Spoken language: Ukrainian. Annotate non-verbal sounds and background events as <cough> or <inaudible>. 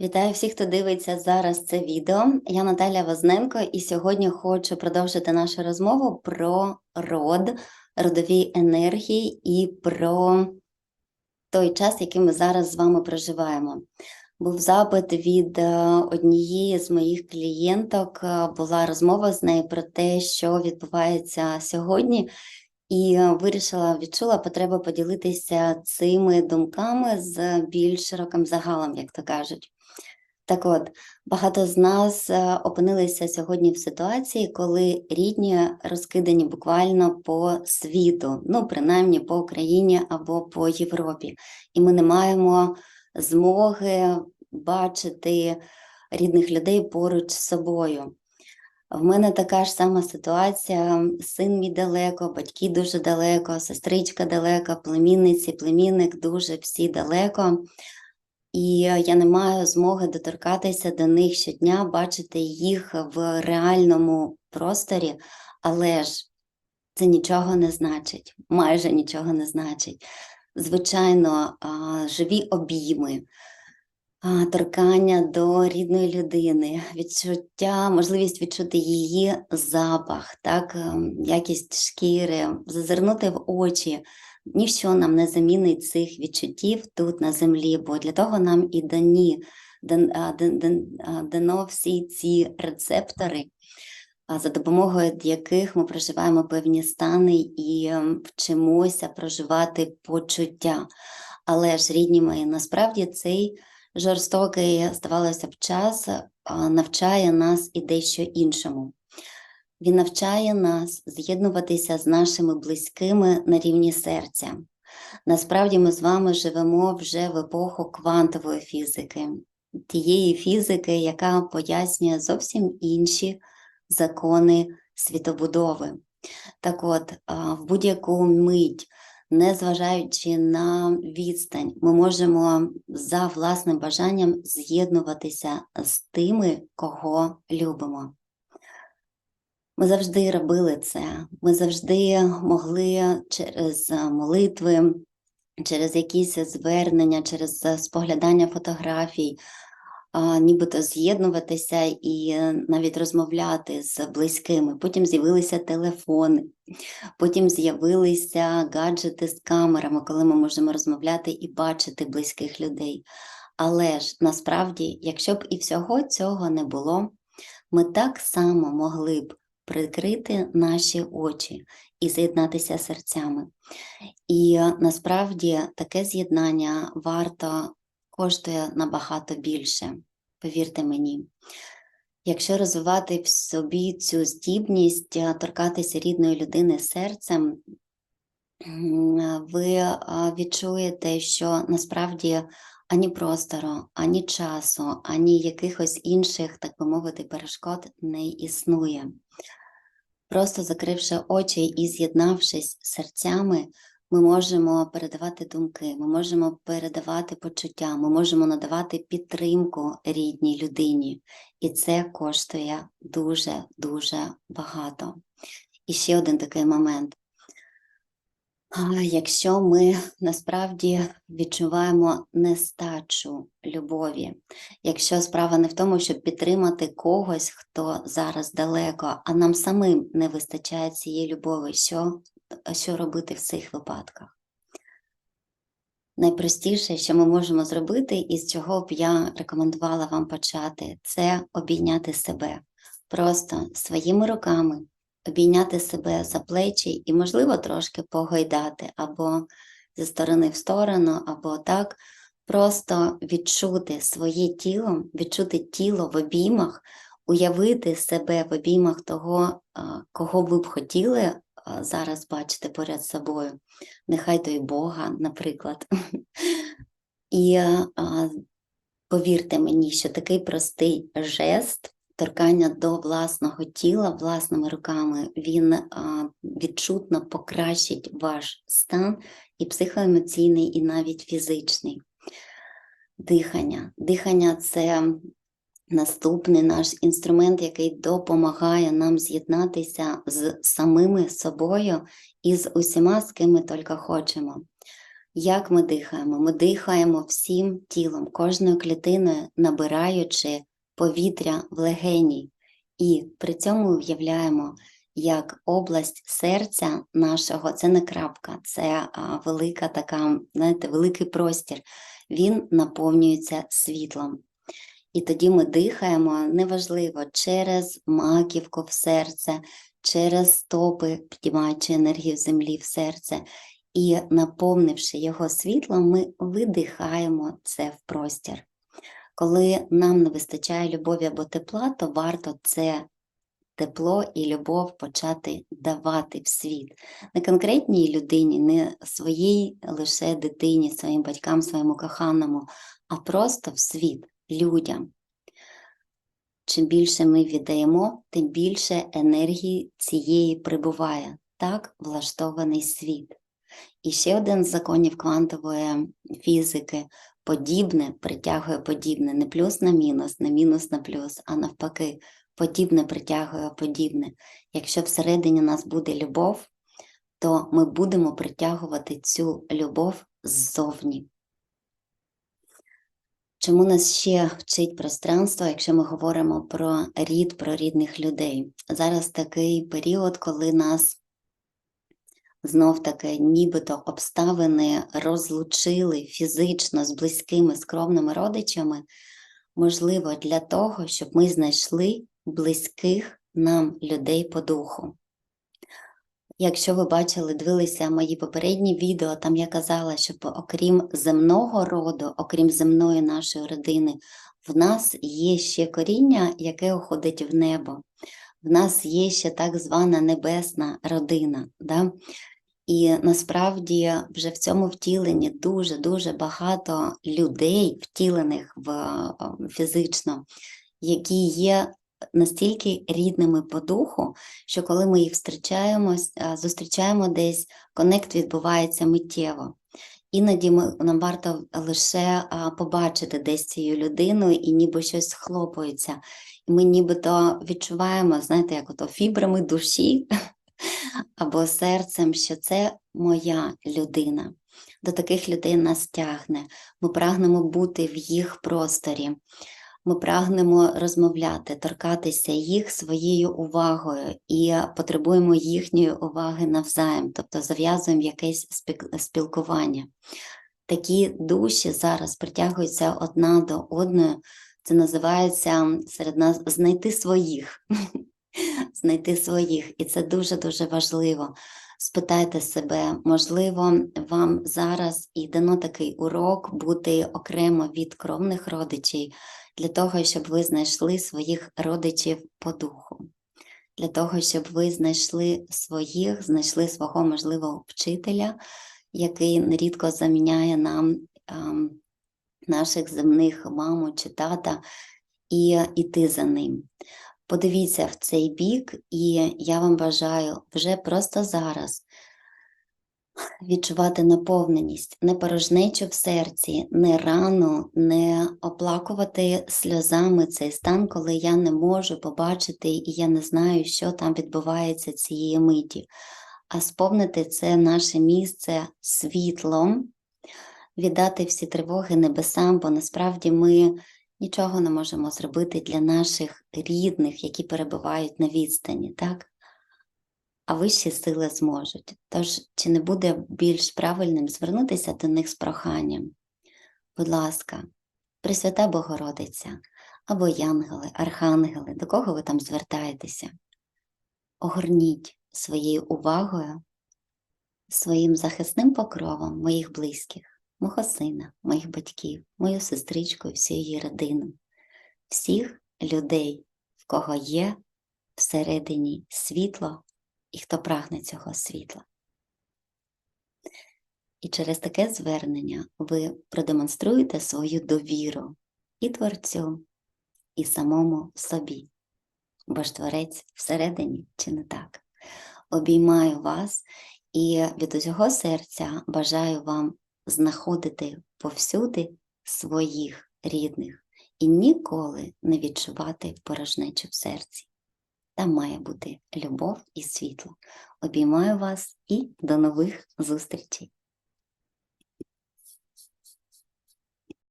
Вітаю всіх, хто дивиться зараз це відео. Я Наталя Возненко, і сьогодні хочу продовжити нашу розмову про род, родові енергії і про той час, який ми зараз з вами проживаємо. Був запит від е, однієї з моїх клієнток, е, була розмова з нею про те, що відбувається сьогодні, і е, вирішила, відчула потребу поділитися цими думками з більш широким загалом, як то кажуть. Так от, багато з нас е, опинилися сьогодні в ситуації, коли рідні розкидані буквально по світу, ну, принаймні по Україні або по Європі, і ми не маємо змоги бачити рідних людей поруч з собою. В мене така ж сама ситуація: син мій далеко, батьки дуже далеко, сестричка далеко, племінниці, племінник дуже всі далеко. І я не маю змоги доторкатися до них щодня, бачити їх в реальному просторі, але ж це нічого не значить, майже нічого не значить. Звичайно, живі обійми, торкання до рідної людини, відчуття, можливість відчути її запах, так, ем, якість шкіри, зазирнути в очі. Ніщо нам не замінить цих відчуттів тут на землі, бо для того нам і дані дано всі ці рецептори, за допомогою яких ми проживаємо певні стани і ем, вчимося проживати почуття. Але ж, рідні мої, насправді цей жорстокий, здавалося б, час навчає нас і дещо іншому. Він навчає нас з'єднуватися з нашими близькими на рівні серця. Насправді ми з вами живемо вже в епоху квантової фізики, тієї фізики, яка пояснює зовсім інші закони світобудови. Так от, в будь-яку мить, незважаючи на відстань, ми можемо за власним бажанням з'єднуватися з тими, кого любимо. Ми завжди робили це. Ми завжди могли через молитви, через якісь звернення, через споглядання фотографій, нібито з'єднуватися і навіть розмовляти з близькими. Потім з'явилися телефони, потім з'явилися гаджети з камерами, коли ми можемо розмовляти і бачити близьких людей. Але ж насправді, якщо б і всього цього не було, ми так само могли б прикрити наші очі і з'єднатися серцями. І е, насправді таке з'єднання варто коштує набагато більше, повірте мені. Якщо розвивати в собі цю здібність е, торкатися рідної людини серцем, е, ви відчуєте, що насправді ані простору, ані часу, ані якихось інших, так би мовити, перешкод не існує. Просто закривши очі і з'єднавшись серцями, ми можемо передавати думки, ми можемо передавати почуття, ми можемо надавати підтримку рідній людині, і це коштує дуже-дуже багато. І ще один такий момент. Якщо ми насправді відчуваємо нестачу любові, якщо справа не в тому, щоб підтримати когось, хто зараз далеко, а нам самим не вистачає цієї любові, що, що робити в цих випадках? Найпростіше, що ми можемо зробити, і з чого б я рекомендувала вам почати, це обійняти себе просто своїми руками, обійняти себе за плечі і, можливо, трошки погойдати або зі сторони в сторону, або так, просто відчути своє тіло, відчути тіло в обіймах, уявити себе в обіймах того, кого ви б хотіли зараз бачити поряд з собою. Нехай то і Бога, наприклад. <laughs> І повірте мені, що такий простий жест торкання до власного тіла власними руками, він відчутно покращить ваш стан і психоемоційний, і навіть фізичний. Дихання. Дихання це наступний наш інструмент, який допомагає нам з'єднатися з самими собою і з усіма, з ким ми тільки хочемо. Як ми дихаємо? Ми дихаємо всім тілом, кожною клітиною, набираючи повітря в легені, і при цьому уявляємо, як область серця нашого це не крапка, це велика така, знаєте, великий простір. Він наповнюється світлом. І тоді ми дихаємо, неважливо, через маківку в серце, через стопи, підіймаючи енергію землі в серце. І наповнивши його світлом, ми видихаємо це в простір. Коли нам не вистачає любові або тепла, то варто це тепло і любов почати давати в світ. Не конкретній людині, не своїй лише дитині, своїм батькам, своєму коханому, а просто в світ, людям. Чим більше ми віддаємо, тим більше енергії цієї прибуває. Так влаштований світ. І ще один з законів квантової фізики подібне притягує подібне, не плюс на мінус, не мінус на плюс, а навпаки, подібне притягує подібне. Якщо всередині нас буде любов, то ми будемо притягувати цю любов ззовні. Чому нас ще вчить пространство, якщо ми говоримо про рід, про рідних людей? Зараз такий період, коли нас знов таки нібито обставини розлучили фізично з близькими скромними родичами, можливо, для того, щоб ми знайшли близьких нам людей по духу. Якщо ви бачили, дивилися мої попередні відео, там я казала, що окрім земного роду, окрім земної нашої родини, в нас є ще коріння, яке уходить в небо. В нас є ще так звана небесна родина. Да? І насправді вже в цьому втіленні дуже-дуже багато людей, втілених в фізично, які є настільки рідними по духу, що коли ми їх зустрічаємо, зустрічаємо десь, конект відбувається миттєво. Іноді ми, нам варто лише а, побачити десь цю людину і ніби щось схлопується. І ми нібито відчуваємо, знаєте, як ото фібрами душі або серцем, що це моя людина. До таких людей нас тягне. Ми прагнемо бути в їх просторі. Ми прагнемо розмовляти, торкатися їх своєю увагою і потребуємо їхньої уваги навзаєм, тобто зав'язуємо якесь спілкування. Такі душі зараз притягуються одна до одної. Це називається серед нас знайти своїх. <laughs> Знайти своїх, і це дуже-дуже важливо. Спитайте себе, можливо, вам зараз і дано такий урок бути окремо від кровних родичів, для того, щоб ви знайшли своїх родичів по духу, для того, щоб ви знайшли своїх, знайшли свого можливого вчителя, який нерідко заміняє нам ем, наших земних маму чи тата, і йти за ним. Подивіться в цей бік, і я вам бажаю вже просто зараз відчувати наповненість, не порожнечу в серці, не рану, не оплакувати сльозами цей стан, коли я не можу побачити і я не знаю, що там відбувається цієї миті, а сповнити це наше місце світлом, віддати всі тривоги небесам, бо насправді ми. Нічого не можемо зробити для наших рідних, які перебувають на відстані, так? а вищі сили зможуть. Тож, чи не буде більш правильним звернутися до них з проханням? Будь ласка, Пресвята Богородиця, або Янгели, Архангели, до кого ви там звертаєтеся? Огорніть своєю увагою, своїм захисним покровом моїх близьких, мого сина, моїх батьків, мою сестричку і всю її родину, всіх людей, в кого є всередині світло і хто прагне цього світла. І через таке звернення ви продемонструєте свою довіру і Творцю, і самому собі, бо ж Творець всередині чи не так. Обіймаю вас і від усього серця бажаю вам знаходити повсюди своїх рідних і ніколи не відчувати порожнечу в серці. Там має бути любов і світло. Обіймаю вас і до нових зустрічей!